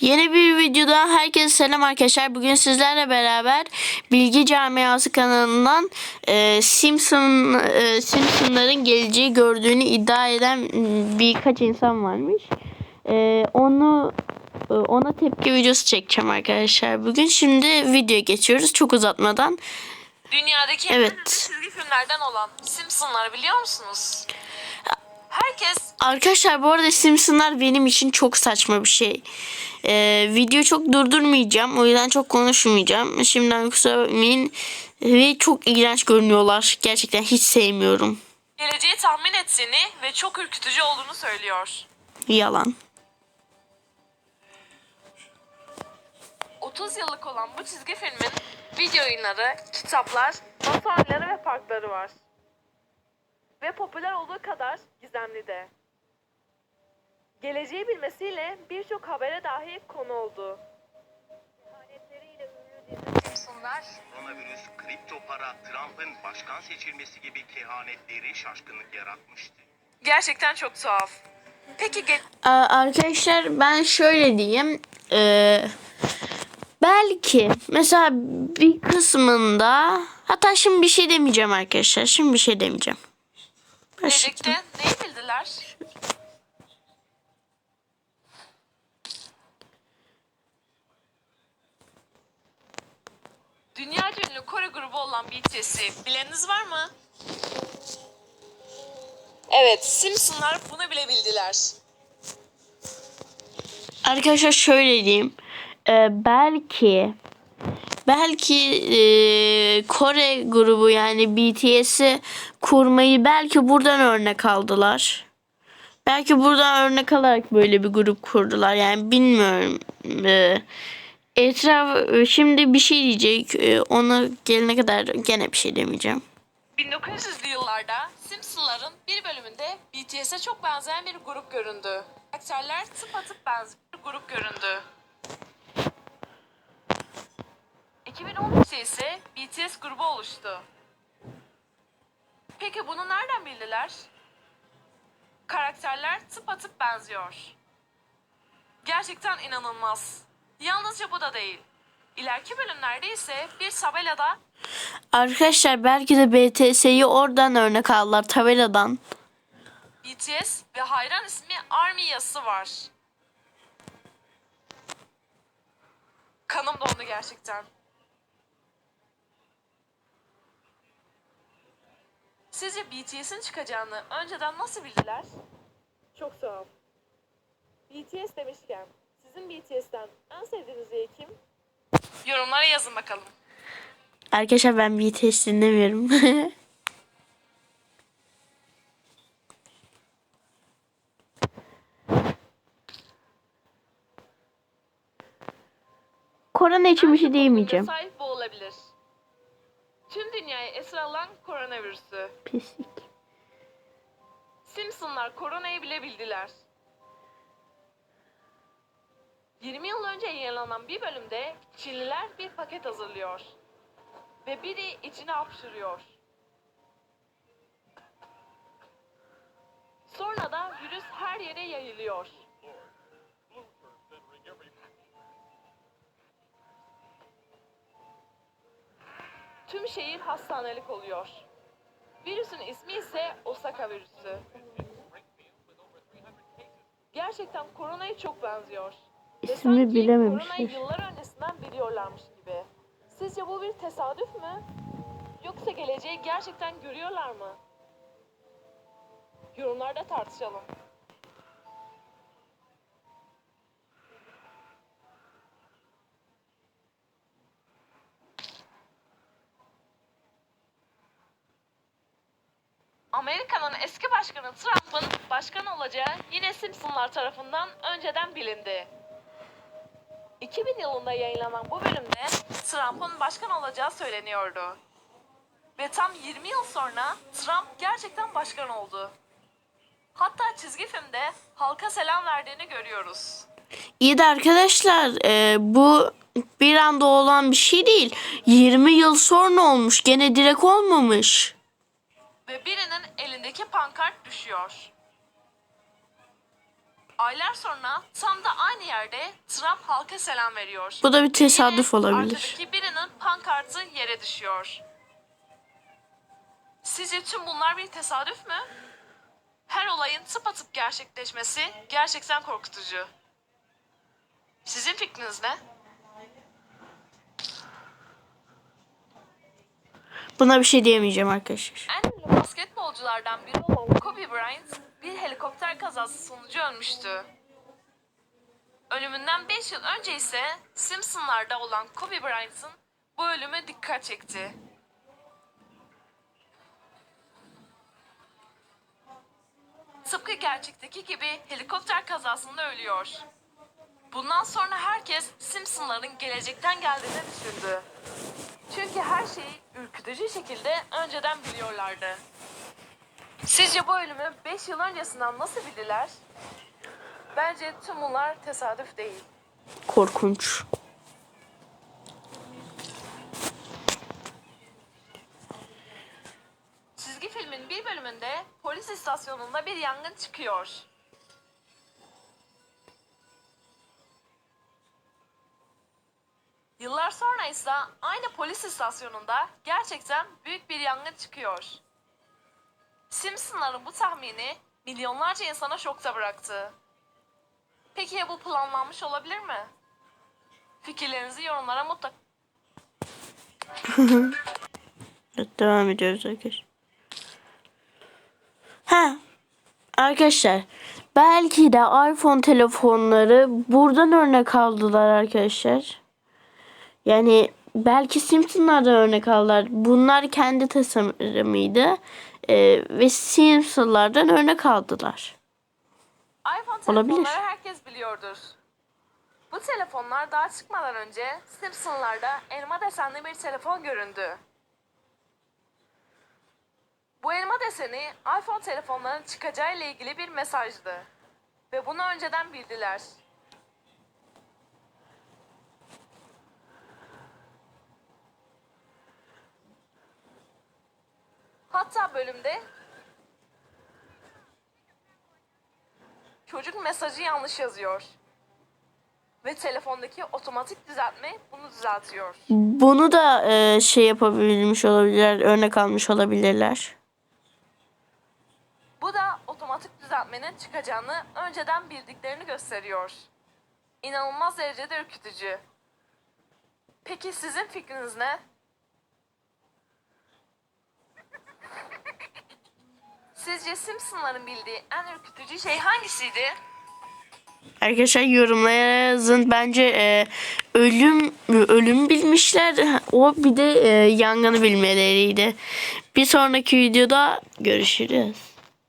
Yeni bir videoda herkese selam arkadaşlar. Bugün sizlerle beraber Bilgi Camiası kanalından e, Simpson e, Simpsonların geleceği gördüğünü iddia eden birkaç insan varmış. E, onu e, ona tepki videosu çekeceğim arkadaşlar. Bugün şimdi videoya geçiyoruz çok uzatmadan. Dünyadaki Evet. en ünlü çizgi filmlerden olan Simpsonlar biliyor musunuz? Herkes Arkadaşlar bu arada Simpsonlar benim için çok saçma bir şey. Ee, video çok durdurmayacağım. O yüzden çok konuşmayacağım. Şimdiden kusura bakmayın. Ve çok iğrenç görünüyorlar. Gerçekten hiç sevmiyorum. geleceği tahmin ettiğini ve çok ürkütücü olduğunu söylüyor. Yalan. 30 yıllık olan bu çizgi filmin video oyunları, kitaplar, masalları ve parkları var. Ve popüler olduğu kadar gizemli de. Geleceği bilmesiyle birçok habere dahi konu oldu. Kehanetleriyle ünlü dizi Simpsonlar Koronavirüs, kripto para, Trump'ın başkan seçilmesi gibi kehanetleri şaşkınlık yaratmıştı. Gerçekten çok tuhaf. Peki ge- Aa, arkadaşlar ben şöyle diyeyim. Ee, belki mesela bir kısmında hatta şimdi bir şey demeyeceğim arkadaşlar. Şimdi bir şey demeyeceğim. Başlayalım. neyi bildiler? Dünyaca ünlü Kore grubu olan BTS'i bileniniz var mı? Evet, Simpsonlar bunu bile bildiler. Arkadaşlar şöyle diyeyim. Ee, belki belki e, Kore grubu yani BTS'i kurmayı belki buradan örnek aldılar. Belki buradan örnek alarak böyle bir grup kurdular. Yani bilmiyorum. Ee, etraf şimdi bir şey diyecek. Ee, ona gelene kadar gene bir şey demeyeceğim. 1900'lü yıllarda Simpsonların bir bölümünde BTS'e çok benzeyen bir grup göründü. Karakterler tıpatıp benzer bir grup göründü. 2013'te ise BTS grubu oluştu. Peki bunu nereden bildiler? Karakterler tıpatıp benziyor. Gerçekten inanılmaz. Yalnızca bu da değil. İleriki bölümlerde ise bir tabelada Arkadaşlar belki de BTS'yi oradan örnek aldılar tabeladan. BTS ve hayran ismi ARMY yazısı var. Kanım dondu gerçekten. Sizce BTS'in çıkacağını önceden nasıl bildiler? Çok tuhaf. BTS demişken sizin BTS'ten en sevdiğiniz üye kim? Yorumlara yazın bakalım. Arkadaşlar ben BTS dinlemiyorum. Korona için bir şey diyemeyeceğim. Sahip bu olabilir. Tüm dünyayı esir alan koronavirüsü. Pislik. Simpsonlar koronayı bile bildiler. 20 yıl önce yayınlanan bir bölümde Çinliler bir paket hazırlıyor. Ve biri içine hapşırıyor. Sonra da virüs her yere yayılıyor. Tüm şehir hastanelik oluyor. Virüsün ismi ise Osaka virüsü. Gerçekten koronaya çok benziyor. Ve İsmi sanki bilememişler. Koronayı yıllar öncesinden biliyorlarmış gibi. Sizce bu bir tesadüf mü? Yoksa geleceği gerçekten görüyorlar mı? Yorumlarda tartışalım. Amerika'nın eski başkanı Trump'ın başkan olacağı yine Simpsonlar tarafından önceden bilindi. 2000 yılında yayınlanan bu bölümde Trump'ın başkan olacağı söyleniyordu. Ve tam 20 yıl sonra Trump gerçekten başkan oldu. Hatta çizgi filmde halka selam verdiğini görüyoruz. İyi de arkadaşlar e, bu bir anda olan bir şey değil. 20 yıl sonra olmuş. Gene direkt olmamış. Ve birinin elindeki pankart düşüyor. Aylar sonra tam da aynı yerde Trump halka selam veriyor. Bu da bir tesadüf Yine olabilir. Arkadaki birinin pankartı yere düşüyor. Sizce tüm bunlar bir tesadüf mü? Her olayın tıpatıp gerçekleşmesi gerçekten korkutucu. Sizin fikriniz ne? Buna bir şey diyemeyeceğim arkadaşlar. En ünlü basketbolculardan biri olan Kobe Bryant bir helikopter kazası sonucu ölmüştü. Ölümünden 5 yıl önce ise Simpsonlarda olan Kobe Bryant'ın bu ölümü dikkat çekti. Tıpkı gerçekteki gibi helikopter kazasında ölüyor. Bundan sonra herkes Simpsonların gelecekten geldiğini düşündü. Çünkü her şeyi ürkütücü şekilde önceden biliyorlardı. Sizce bu ölümü 5 yıl öncesinden nasıl bildiler? Bence tüm bunlar tesadüf değil. Korkunç. Çizgi filmin bir bölümünde polis istasyonunda bir yangın çıkıyor. Yıllar sonra ise aynı polis istasyonunda gerçekten büyük bir yangın çıkıyor. Simpsonların bu tahmini milyonlarca insana şokta bıraktı. Peki ya bu planlanmış olabilir mi? Fikirlerinizi yorumlara mutlaka Evet, devam ediyoruz arkadaşlar. Ha. Arkadaşlar belki de iPhone telefonları buradan örnek aldılar arkadaşlar. Yani belki Simpsonlardan örnek aldılar. Bunlar kendi tasarımıydı. Ee, ve Simpsonlardan örnek aldılar. iPhone Olabilir. herkes biliyordur. Bu telefonlar daha çıkmadan önce Simpsonlarda elma desenli bir telefon göründü. Bu elma deseni iPhone telefonların çıkacağı ile ilgili bir mesajdı. Ve bunu önceden bildiler. Hatta bölümde Çocuk mesajı yanlış yazıyor. Ve telefondaki otomatik düzeltme bunu düzeltiyor. Bunu da e, şey yapabilmiş olabilirler. Örnek almış olabilirler. Bu da otomatik düzeltmenin çıkacağını önceden bildiklerini gösteriyor. İnanılmaz derecede ürkütücü. Peki sizin fikriniz ne? Sizce Simpsonların bildiği en ürkütücü şey hangisiydi? Arkadaşlar yorumlara yazın. Bence e, ölüm ölüm bilmişler. O bir de e, yangını bilmeleriydi. Bir sonraki videoda görüşürüz.